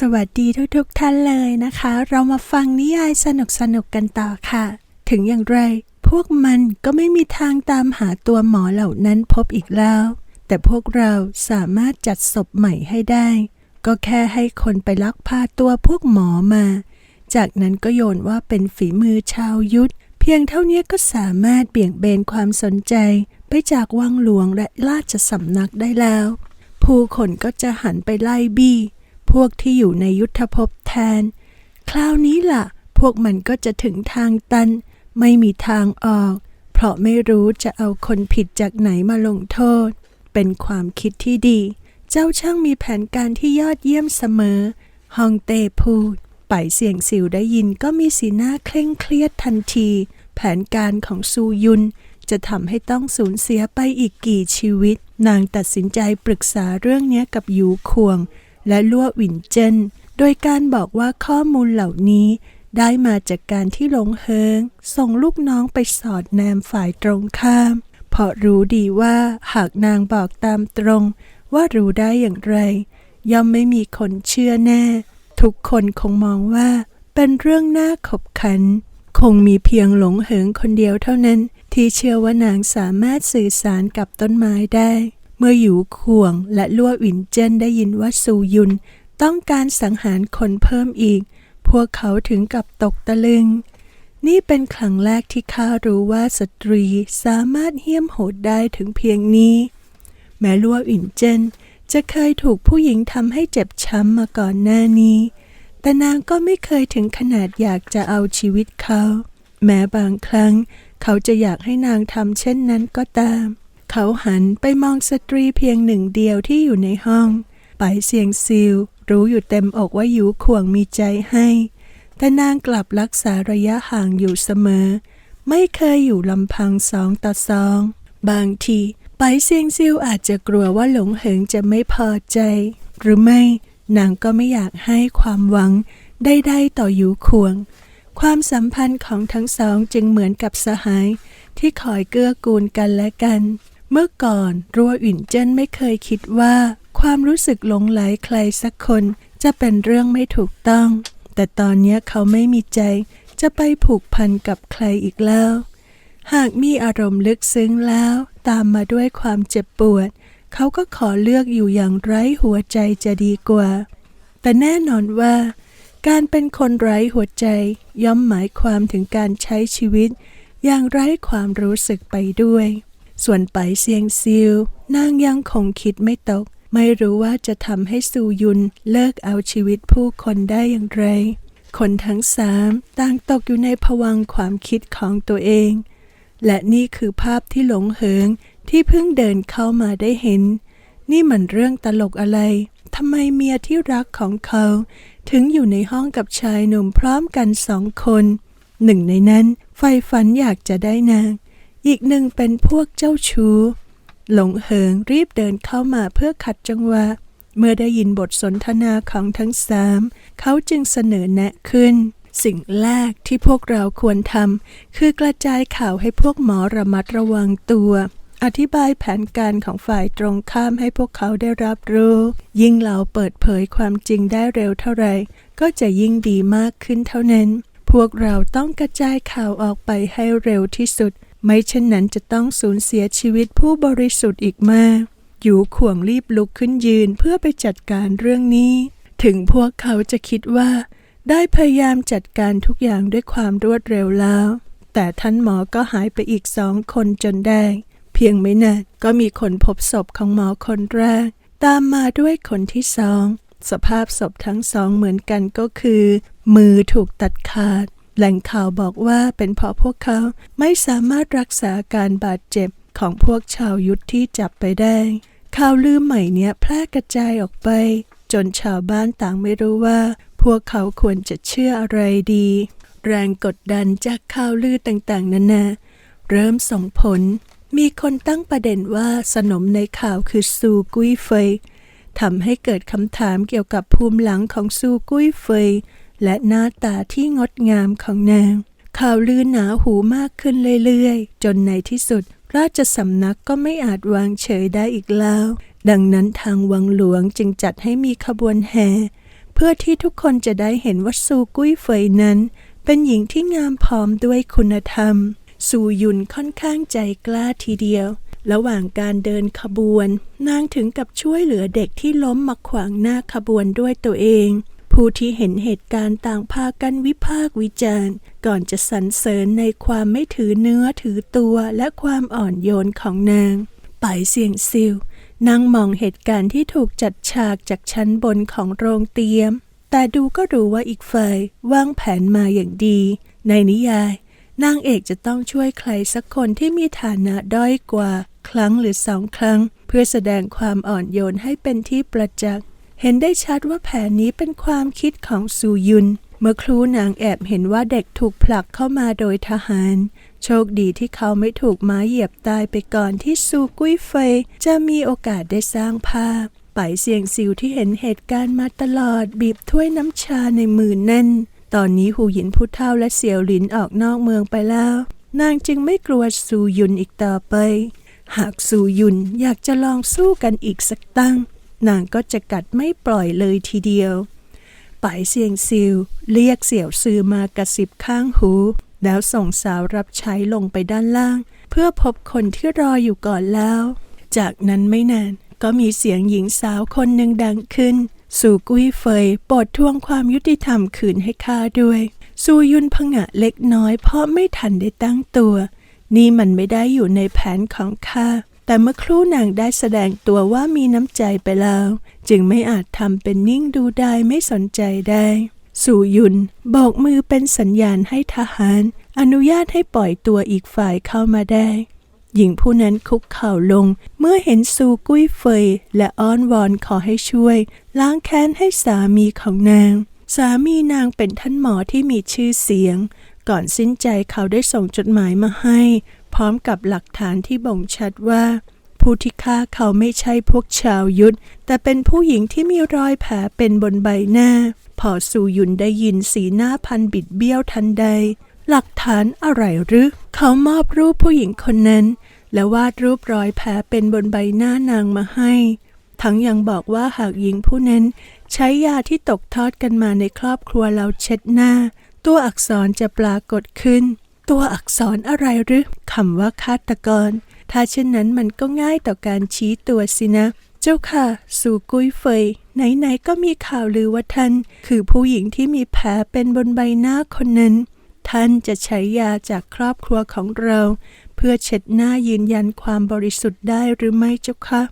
สวัสดีทุกๆทท่านเลยนะคะ เรามาฟังนิยายสนุกๆกันต่อค่ะ ถึงอย่างไร พวกมันก็ไม่มีทางตามหาตัวหมอเหล่านั้นพบอีกแล้ว แต่พวกเราสามารถจัดศพใหม่ให้ได้ ก็แค่ให้คนไปลักพาตัวพวกหมอมา จากนั้นก็โยนว่าเป็นฝีมือชาวยุทธ เพียงเท่านี้ก็สามารถเบี่ยงเบนความสนใจ ไปจากวังหลวงและราชสำนักได้แล้ว ผู้คนก็จะหันไปไล่บี้ พวกที่อยู่ในยุทธภพแทน คราวนี้ล่ะ พวกมันก็จะถึงทางตัน ไม่มีทางออก เพราะไม่รู้จะเอาคนผิดจากไหนมาลงโทษ เป็นความคิดที่ดี เจ้าช่างมีแผนการที่ยอดเยี่ยมเสมอ ฮองเต้พูด ไปเสียงสิวได้ยินก็มีสีหน้าเคร่งเครียดทันที แผนการของซูยุนจะทำให้ต้องสูญเสียไปอีกกี่ชีวิต นางตัดสินใจปรึกษาเรื่องนี้กับยูควง และลั่ววินเจนโดยการบอกว่าข้อมูลเหล่านี้ได้มาจากการที่หลงเฮิง ส่งลูกน้องไปสอดแนมฝ่ายตรงข้าม เพราะรู้ดีว่าหากนางบอกตามตรง ว่ารู้ได้อย่างไร ย่อมไม่มีคนเชื่อแน่ ทุกคนคงมองว่า เป็นเรื่องน่าขบขัน คงมีเพียงหลงเหิงคนเดียวเท่านั้น ที่เชื่อว่านางสามารถสื่อสารกับต้นไม้ได้ เมื่ออยู่ข่วงและลั่วหวินเจนได้ยินว่าซูยุน ต้องการสังหารคนเพิ่มอีก พวกเขาถึงกับตกตะลึง นี่เป็นครั้งแรกที่ข้ารู้ว่าสตรีสามารถเหี้ยมโหดได้ถึงเพียงนี้ แม้ลั่วอินเจนจะเคยถูกผู้หญิงทำให้เจ็บช้ำมาก่อนหน้านี้ แต่นางก็ไม่เคยถึงขนาดอยากจะเอาชีวิตเขา แม้บางครั้ง เขาจะอยากให้นางทำเช่นนั้นก็ตาม เขาหันไปมองสตรีเพียงหนึ่งเดียวที่อยู่ในห้อง ไปเสียงซิล รู้อยู่เต็มอกว่ายูข่วงมีใจให้ แต่นางกลับรักษาระยะห่างอยู่เสมอ ไม่เคยอยู่ลำพังสองต่อสอง บางทีไปเซียงซิวอาจจะกลัวว่าหลงเหิงจะไม่พอใจ หรือไม่นางก็ไม่อยากให้ความหวังใดๆต่อหยูควง ความสัมพันธ์ของทั้งสองจึงเหมือนกับสหายที่คอยเกื้อกูลกันและกัน เมื่อก่อนรัวหวินเจิ้นไม่เคยคิดว่า ความรู้สึกหลงไหลใครสักคน จะเป็นเรื่องไม่ถูกต้อง แต่ตอนนี้เขาไม่มีใจ จะไปผูกพันกับใครอีกแล้ว หากมีอารมณ์ลึกซึ้งแล้ว ตามมาด้วยความเจ็บปวด เขาก็ขอเลือกอยู่อย่างไร้หัวใจจะดีกว่า แต่แน่นอนว่า การเป็นคนไร้หัวใจย่อมหมายความถึงการใช้ชีวิต อย่างไร้ความรู้สึกไปด้วย ส่วนไปเซียงซิว นางยังคงคิดไม่ตก ไม่รู้ว่าจะทำให้ซูยุนเลิกเอาชีวิตผู้คนได้อย่างไร คนทั้งสามต่างตกอยู่ในภวังค์ความคิดของตัวเอง และนี่คือภาพที่หลงเหิงที่เพิ่งเดินเข้ามาได้เห็น นี่มันเรื่องตลกอะไรทำไมเมียที่รักของเขา ถึงอยู่ในห้องกับชายหนุ่มพร้อมกันสองคน หนึ่งในนั้นไฟฝันอยากจะได้นาง อีกหนึ่งเป็นพวกเจ้าชู้ หลงเหิงรีบเดินเข้ามาเพื่อขัดจังหวะ เมื่อได้ยินบทสนทนาของทั้งสามเขาจึงเสนอแนะขึ้น สิ่งแรกที่พวกเราควรทำคือกระจายข่าวให้พวกหมอระมัดระวังตัวอธิบายแผนการของฝ่ายตรงข้ามให้พวกเขาได้รับรู้ ยิ่งเราเปิดเผยความจริงได้เร็วเท่าไรก็จะยิ่งดีมากขึ้นเท่านั้น พวกเราต้องกระจายข่าวออกไปให้เร็วที่สุด ไม่เช่นนั้นจะต้องสูญเสียชีวิตผู้บริสุทธิ์อีกมากหยูข่วงรีบลุกขึ้นยืนเพื่อไปจัดการเรื่องนี้ ถึงพวกเขาจะคิดว่า ได้พยายามจัดการทุกอย่างด้วยความรวดเร็วแล้ว แต่ท่านหมอก็หายไปอีกสองคนจนได้ เพียงไม่นานก็มีคนพบศพของหมอคนแรก ตามมาด้วยคนที่สอง สภาพศพทั้งสองเหมือนกันก็คือ มือถูกตัดขาด แหล่งข่าวบอกว่าเป็นเพราะพวกเขาไม่สามารถรักษาการบาดเจ็บของพวกชาวยุทธที่จับไปได้ ข่าวลือใหม่เนี้ยแพร่กระจายออกไป จนชาวบ้านต่างไม่รู้ว่า พวกเขาควรจะเชื่ออะไรดี แรงกดดันจากข่าวลือต่างๆนานาเริ่มส่งผล มีคนตั้งประเด็นว่าสนมในข่าวคือซูกุ้ยเฟยทำให้เกิดคำถามเกี่ยวกับภูมิหลังของซูกุ้ยเฟย และหน้าตาที่งดงามของนาง ข่าวลือหนาหูมากขึ้นเรื่อยๆ จนในที่สุด ราชสำนักก็ไม่อาจวางเฉยได้อีกแล้ว ดังนั้นทางวังหลวงจึงจัดให้มีขบวนแห่เพื่อที่ทุกคนจะได้เห็นว่าซูกุ้ยเฟยนั้น เป็นหญิงที่งามพร้อมด้วยคุณธรรม ซูยุนค่อนข้างใจกล้าทีเดียว ระหว่างการเดินขบวน นางถึงกับช่วยเหลือเด็กที่ล้มมาขวางหน้าขบวนด้วยตัวเอง ผู้ที่เห็นเหตุการณ์ต่างพากันวิพากษ์วิจารณ์ ก่อนจะสรรเสริญในความไม่ถือเนื้อถือตัวและความอ่อนโยนของนางไปเสียงซิลนั่งมองเหตุการณ์ที่ถูกจัดฉากจากชั้นบนของโรงเตียม แต่ดูก็รู้ว่าอีกฝ่ายวางแผนมาอย่างดี ในนิยายนางเอกจะต้องช่วยใครสักคนที่มีฐานะด้อยกว่า ครั้งหรือสองครั้ง เพื่อแสดงความอ่อนโยนให้เป็นที่ประจักษ์ เห็นได้ชัดว่าแผนนี้เป็นความคิดของซูยุน เมื่อครูนางแอบเห็นว่าเด็กถูกผลักเข้ามาโดยทหาร โชคดีที่เขาไม่ถูกไม้เหยียบตายไปก่อนที่ซูกุ้ยเฟยจะมีโอกาสได้สร้างภาพไปเสียงซิวที่เห็นเหตุการณ์มาตลอดบีบถ้วยน้ำชาในมือแน่น ตอนนี้หูหยินผู้เฒ่าและเสี่ยวหลินออกนอกเมืองไปแล้ว นางจึงไม่กลัวซูยุนอีกต่อไป หากซูยุนอยากจะลองสู้กันอีกสักตั้ง นางก็จะกัดไม่ปล่อยเลยทีเดียวไปเสียงซิวเรียกเสี่ยวซือมากระสิบข้างหู แล้วส่งสาวรับใช้ลงไปด้านล่าง เพื่อพบคนที่รออยู่ก่อนแล้ว จากนั้นไม่นานก็มีเสียงหญิงสาวคนหนึ่งดังขึ้น สู่กุ้ยเฟยโปรดทวงความยุติธรรมคืนให้ข้าด้วย ซูยุนพงะเล็กน้อยเพราะไม่ทันได้ตั้งตัว นี่มันไม่ได้อยู่ในแผนของข้า แต่เมื่อครู่นางได้แสดงตัวว่ามีน้ำใจไปแล้ว จึงไม่อาจทำเป็นนิ่งดูได้ไม่สนใจได้ สู่ยุนโบกมือเป็นสัญญาณให้ทหาร อนุญาตให้ปล่อยตัวอีกฝ่ายเข้ามาได้ หญิงผู้นั้นคุกเข่าลง เมื่อเห็นซูกุ้ยเฟย และอ้อนวอนขอให้ช่วย ล้างแค้นให้สามีของนาง สามีนางเป็นท่านหมอที่มีชื่อเสียง ก่อนสิ้นใจเขาได้ส่งจดหมายมาให้ พร้อมกับหลักฐานที่บ่งชัดว่า ผู้ที่ฆ่าเขาไม่ใช่พวกชาวยุทธแต่เป็นผู้หญิงที่มีรอยแผลเป็นบนใบหน้า พอสูยุนได้ยินสีหน้าพันบิดเบี้ยวทันใด หลักฐานอะไรหรือ เขามอบรูปผู้หญิงคนนั้น และวาดรูปรอยแผลเป็นบนใบหน้านางมาให้ ทั้งยังบอกว่าหากหญิงผู้นั้น ใช้ยาที่ตกทอดกันมาในครอบครัวเราเช็ดหน้า ตัวอักษรจะปรากฏขึ้น ตัวอักษรอะไรหรือคำว่าฆาตกร ถ้าเช่นนั้นมันก็ง่ายต่อการชี้ตัวสินะ เจ้าค่ะ สู่กุ้ยเฟย ไหนๆก็มีข่าวลือว่าท่าน คือผู้หญิงที่มีแผลเป็นบนใบหน้าคนนั้น ท่านจะใช้ยาจากครอบครัวของเรา เพื่อเช็ดหน้ายืนยันความบริสุทธิ์ได้หรือไม่เจ้าคะ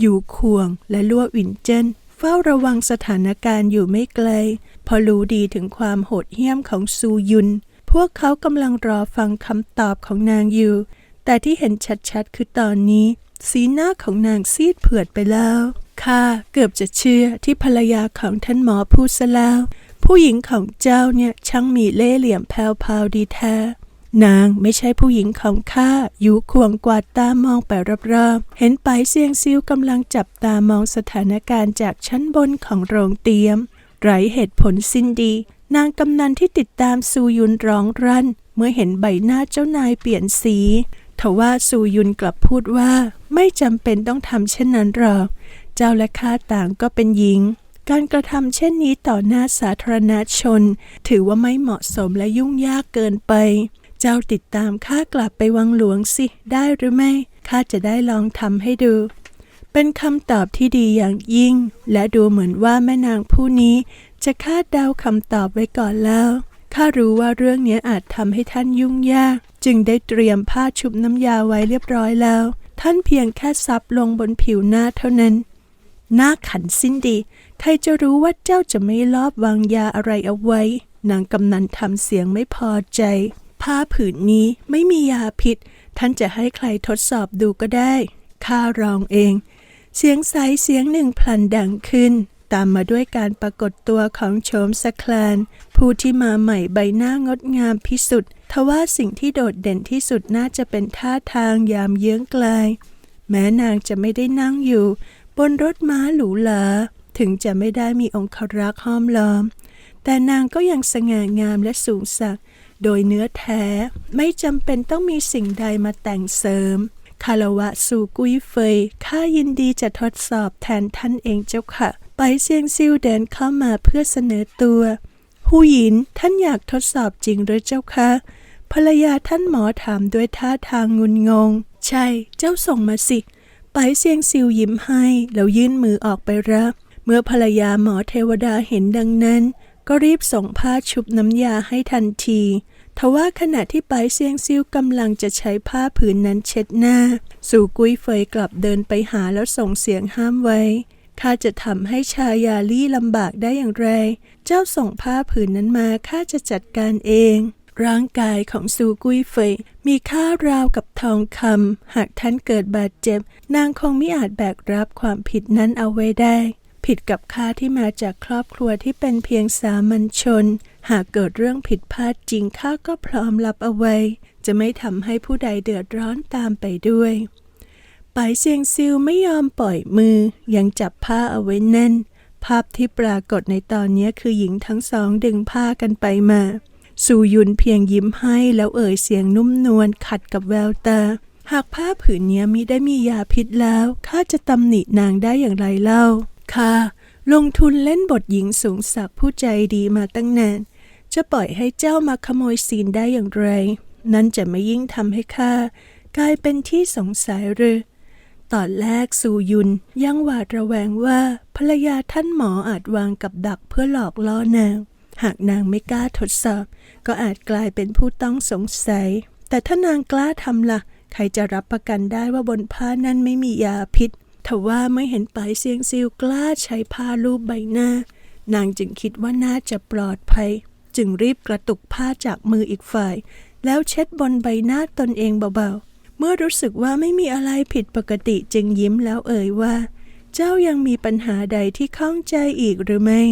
อยู่ควงและลั่วหวินเจนเฝ้าระวังสถานการณ์อยู่ไม่ไกลเพอรู้ดีถึงความโหดเหี้ยมของซูยุน พวกเขากำลังรอฟังคำตอบของนางอยู่ แต่ที่เห็นชัดๆ คือตอนนี้ สีหน้าของนางซีดเผือดไปแล้วข้าเกือบจะเชื่อที่ภรรยาของท่านหมอพูดซะแล้ว ผู้หญิงของเจ้าเนี่ยช่างมีเล่ห์เหลี่ยมแผ่วๆดีแท้ นางไม่ใช่ผู้หญิงของข้าอยู่ควงกวาดตามองไปรอบๆ เห็นไปเซียงซิวกำลังจับตามองสถานการณ์จากชั้นบนของโรงเตียม ไรเหตุผลสิ้นดี นางกำนันที่ติดตามซูยุนร้องรั่น เมื่อเห็นใบหน้าเจ้านายเปลี่ยนสีทว่าซูยุนกลับพูดว่า ไม่จำเป็นต้องทำเช่นนั้นหรอก เจ้าและข้าต่างก็เป็นหญิง การกระทำเช่นนี้ต่อหน้าสาธารณชน ถือว่าไม่เหมาะสมและยุ่งยากเกินไป เจ้าติดตามข้ากลับไปวังหลวงสิ ได้หรือไม่ข้าจะได้ลองทำให้ดูเป็นคำตอบที่ดีอย่างยิ่ง และดูเหมือนว่าแม่นางผู้นี้ จะคาดเดาคำตอบไว้ก่อนแล้วข้ารู้ว่าเรื่องนี้อาจทำให้ท่านยุ่งยาก จึงได้เตรียมผ้าชุบน้ำยาไว้เรียบร้อยแล้ว ท่านเพียงแค่ซับลงบนผิวหน้าเท่านั้น หน้าขันสิ้นดี ใครจะรู้ว่าเจ้าจะไม่ลอบวางยาอะไรเอาไว้ นางกำนันทำเสียงไม่พอใจ ผ้าผืนนี้ไม่มียาพิษ ท่านจะให้ใครทดสอบดูก็ได้ ข้ารองเอง เสียงใสเสียงหนึ่งพลันดังขึ้น ตามมาด้วยการปรากฏตัวของโฉมสแคลน ผู้ที่มาใหม่ใบหน้างดงามพิสุทธิ์ทว่าสิ่งที่โดดเด่นที่สุดน่าจะเป็นท่าทางยามเยื้องไกลแม้นางจะไม่ได้นั่งอยู่ บนรถม้าหรูหราถึงจะไม่ได้มีองครักษ์ห้อมล้อม แต่นางก็ยังสง่างามและสูงสักโดยเนื้อแท้ไม่จำเป็นต้องมีสิ่งใดมาแต่งเสริมคารวะสู่กุยเฟยข้ายินดีจะทดสอบแทนท่านเองเจ้าค่ะ ไปเซียงซิวเดินเข้ามาเพื่อเสนอตัวหูหยินท่านอยากทดสอบจริงหรือเจ้าคะภรรยาท่านหมอถามด้วยท่าทางงุนงง ใช่ เจ้าส่งมาสิ ไปเซียงซิวยิ้มให้ แล้วยื่นมือออกไปรับ เมื่อภรรยาหมอเทวดาเห็นดังนั้น ก็รีบส่งผ้าชุบน้ำยาให้ทันที ทว่าขณะที่ไปเซียงซิวกำลังจะใช้ผ้าผืนนั้นเช็ดหน้า สู่กุ้ยเฟยกลับเดินไปหาแล้วส่งเสียงห้ามไว้ ข้าจะทำให้ชายาลี่ลำบากได้อย่างไร เจ้าส่งผ้าผืนนั้นมาข้าจะจัดการเอง ร่างกายของซูกุยเฟยมีค่าราวกับทองคำหากท่านเกิดบาดเจ็บ นางคงไม่อาจแบกรับความผิดนั้นเอาไว้ได้ ผิดกับข้าที่มาจากครอบครัวที่เป็นเพียงสามัญชน หากเกิดเรื่องผิดพลาดจริงข้าก็พร้อมรับเอาไว้ จะไม่ทำให้ผู้ใดเดือดร้อนตามไปด้วย ไปเซียงซิวไม่ยอมปล่อยมือ ยังจับผ้าเอาไว้แน่น ภาพที่ปรากฏในตอนนี้คือหญิงทั้งสองดึงผ้ากันไปมาสูยุนเพียงยิ้มให้แล้วเอ่ยเสียงนุ่มนวลขัดกับแววตา หากผ้าผืนนี้มิได้มียาพิษแล้วข้าจะตำหนินางได้อย่างไรเล่าค่ะลงทุนเล่นบทหญิงสูงศักผู้ใจดีมาตั้งนาน จะปล่อยให้เจ้ามาขโมยซีนได้อย่างไร นั่นจะไม่ยิ่งทำให้ข้ากลายเป็นที่สงสัยหรือ ตอนแรกซูยุนยังหวาดระแวงว่าภรรยาท่านหมออาจวางกับดักเพื่อหลอกล่อนาง หากนางไม่กล้าทดสอบ ก็อาจกลายเป็นผู้ต้องสงสัย แต่ถ้านางกล้าทำละ่ะ ใครจะรับประกันได้ว่าบนผ้านั้นไม่มียาพิษทว่าไม่เห็นปายเซียงซิวกล้าใช้ผ้าลูบใบหน้า นางจึงคิดว่าน่าจะปลอดภัย จึงรีบกระตุกผ้าจากมืออีกฝ่าย แล้วเช็ดบนใบหน้าตนเองเบาๆ เมื่อรู้สึกว่าไม่มีอะไรผิดปกติจึงยิ้มแล้วเอ่ยว่า เจ้ายังมีปัญหาใดที่ข้องใจอีกหรือไม่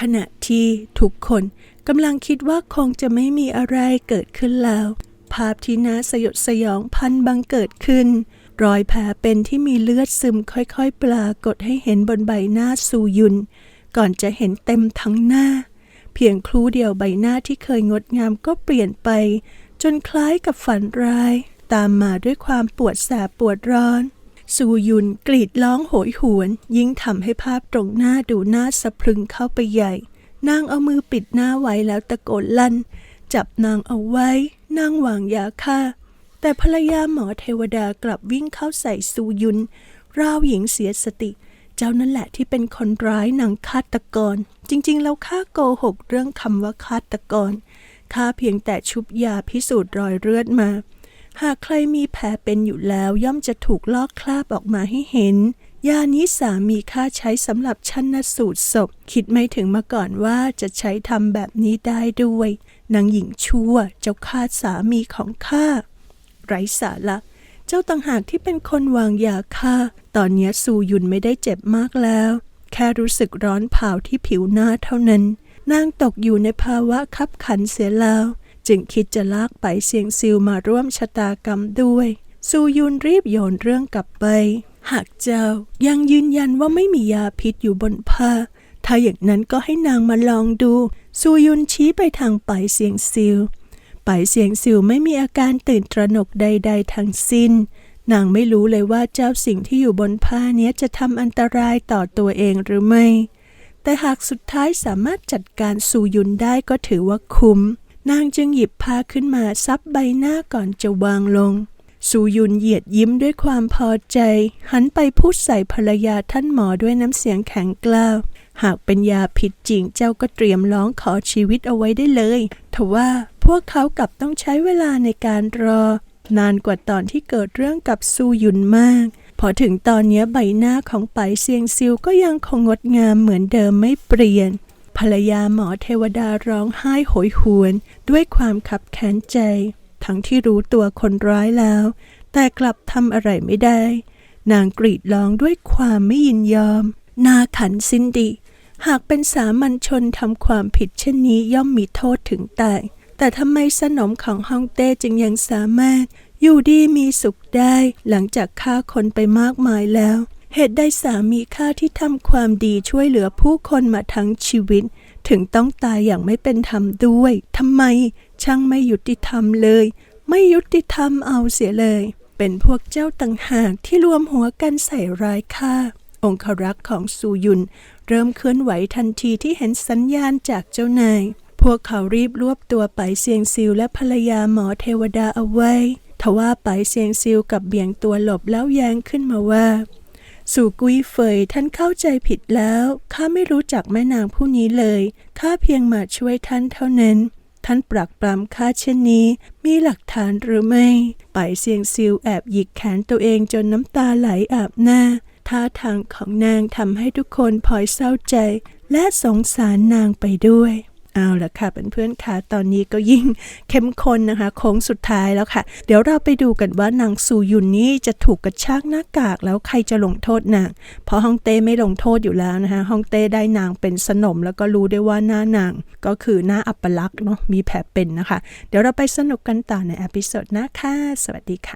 ขณะที่ทุกคนกำลังคิดว่าคงจะไม่มีอะไรเกิดขึ้นแล้ว ภาพที่น่าสยดสยองพันบังเกิดขึ้น รอยแผลเป็นที่มีเลือดซึมค่อยๆ ปรากฏให้เห็นบนใบหน้าซูยุน ก่อนจะเห็นเต็มทั้งหน้า เพียงครู่เดียวใบหน้าที่เคยงดงามก็เปลี่ยนไป จนคล้ายกับฝันร้าย ตามมาด้วยความปวดแสบปวดร้อน ซูยุนกรีดร้องโหยหวน ยิ่งทำให้ภาพตรงหน้าดูน่าสะพรึงเข้าไปใหญ่ นางเอามือปิดหน้าไว้แล้วตะโกนลั่น จับนางเอาไว้ นางวางยาฆ่า แต่ภรรยาหมอเทวดากลับวิ่งเข้าใส่ซูยุน ราวหญิงเสียสติ เจ้านั่นแหละที่เป็นคนร้ายนางฆาตกร จริงๆ แล้วข้าโกหกเรื่องคำว่าฆาตกรข้าเพียงแต่ชุบยาพิสูจน์รอยเลือดมา หากใครมีแผลเป็นอยู่แล้วย่อมจะถูกลอกคราบออกมาให้เห็น ยานี้สามีข้าใช้สำหรับชันสูตรศพ คิดไม่ถึงมาก่อนว่าจะใช้ทำแบบนี้ได้ด้วย นางหญิงชั่วเจ้าฆ่าสามีของข้าไร้สาระเจ้าต่างหากที่เป็นคนวางยาฆ่า ตอนนี้ซูยุนไม่ได้เจ็บมากแล้ว แค่รู้สึกร้อนเผาที่ผิวหน้าเท่านั้น นางตกอยู่ในภาวะคับขันเสียแล้ว จึงคิดจะลากไปเสียงซิวมาร่วมชะตากรรมด้วย ซูยุนรีบโยนเรื่องกลับไป หากเจ้ายังยืนยันว่าไม่มียาพิษอยู่บนผ้า ถ้าอย่างนั้นก็ให้นางมาลองดู ซูยุนชี้ไปทางไปเสียงซิวไปเสียงสิวไม่มีอาการตื่นตระหนกใด ๆ ทั้งสิ้น นางไม่รู้เลยว่าเจ้าสิ่งที่อยู่บนผ้าเนี้ยจะทำอันตรายต่อตัวเองหรือไม่ แต่หากสุดท้ายสามารถจัดการสูยุนได้ก็ถือว่าคุ้ม นางจึงหยิบผ้าขึ้นมาซับใบหน้าก่อนจะวางลง สูยุนเหยียดยิ้มด้วยความพอใจ หันไปพูดใส่ภรรยาท่านหมอด้วยน้ำเสียงแข็งกล้าว หากเป็นยาผิดจริงเจ้าก็เตรียมร้องขอชีวิตเอาไว้ได้เลยทว่าพวกเขากลับต้องใช้เวลาในการรอ นานกว่าตอนที่เกิดเรื่องกับซูยุนมาก พอถึงตอนนี้ใบหน้าของไปเซียงซิวก็ยังคงงดงามเหมือนเดิมไม่เปลี่ยน ภรรยาหมอเทวดาร้องไห้โหยหวนด้วยความขับแค้นใจ ทั้งที่รู้ตัวคนร้ายแล้ว แต่กลับทำอะไรไม่ได้ นางกรีดร้องด้วยความไม่ยินยอม นาขันสินดีหากเป็นสามัญชนทำความผิดเช่นนี้ย่อมมีโทษถึงตาย แต่ทำไมสนมของฮ่องเต้จึงยังสามารถ อยู่ดีมีสุขได้หลังจากฆ่าคนไปมากมายแล้ว เหตุใดสามีข้าที่ทำความดีช่วยเหลือผู้คนมาทั้งชีวิต ถึงต้องตายอย่างไม่เป็นธรรมด้วยทำไม ช่างไม่ยุติธรรมเลย ไม่ยุติธรรมเอาเสียเลย เป็นพวกเจ้าต่างหากที่รวมหัวกันใส่ร้ายข้าองครักษ์ของซูยุน เริ่มเคลื่อนไหวทันทีที่เห็นสัญญาณจากเจ้านาย พวกเขารีบรวบตัวไปเซียงซิวและภรรยาหมอเทวดาเอาไว้ทว่าไปเซียงซิวกับเบี่ยงตัวหลบแล้วแย้งขึ้นมาว่า สู่กุยเฟยท่านเข้าใจผิดแล้ว ข้าไม่รู้จักแม่นางผู้นี้เลย ข้าเพียงมาช่วยท่านเท่านั้น ท่านปรักปรำข้าเช่นนี้ มีหลักฐานหรือไม่ ไปเสียงซิวแอบหยิกแขนตัวเองจนน้ำตาไหลอาบหน้า ท่าทางของนางทำให้ทุกคนพลอยเศร้าใจ และสงสารนางไปด้วย เอาละค่ะเเพื่อนๆค่ะตอนนี้ก็ยิ่งเข้มข้นนะคะโค้งสุดท้ายแล้วค่ะ เดี๋ยวเราไปดูกันว่านางซูยุนนี่จะถูกกระชากหน้ากากแล้วใครจะลงโทษนางเพราะฮ่องเต้ไม่ลงโทษอยู่แล้วนะคะฮ่องเต้ได้นางเป็นสนม แล้วก็รู้ได้ว่าหน้านางก็คือหน้าอัปลักษณ์เนาะมีแผลเป็นนะคะ เดี๋ยวเราไปสนุกกันต่อในอพิโซดหน้าค่ะสวัสดีค่ะ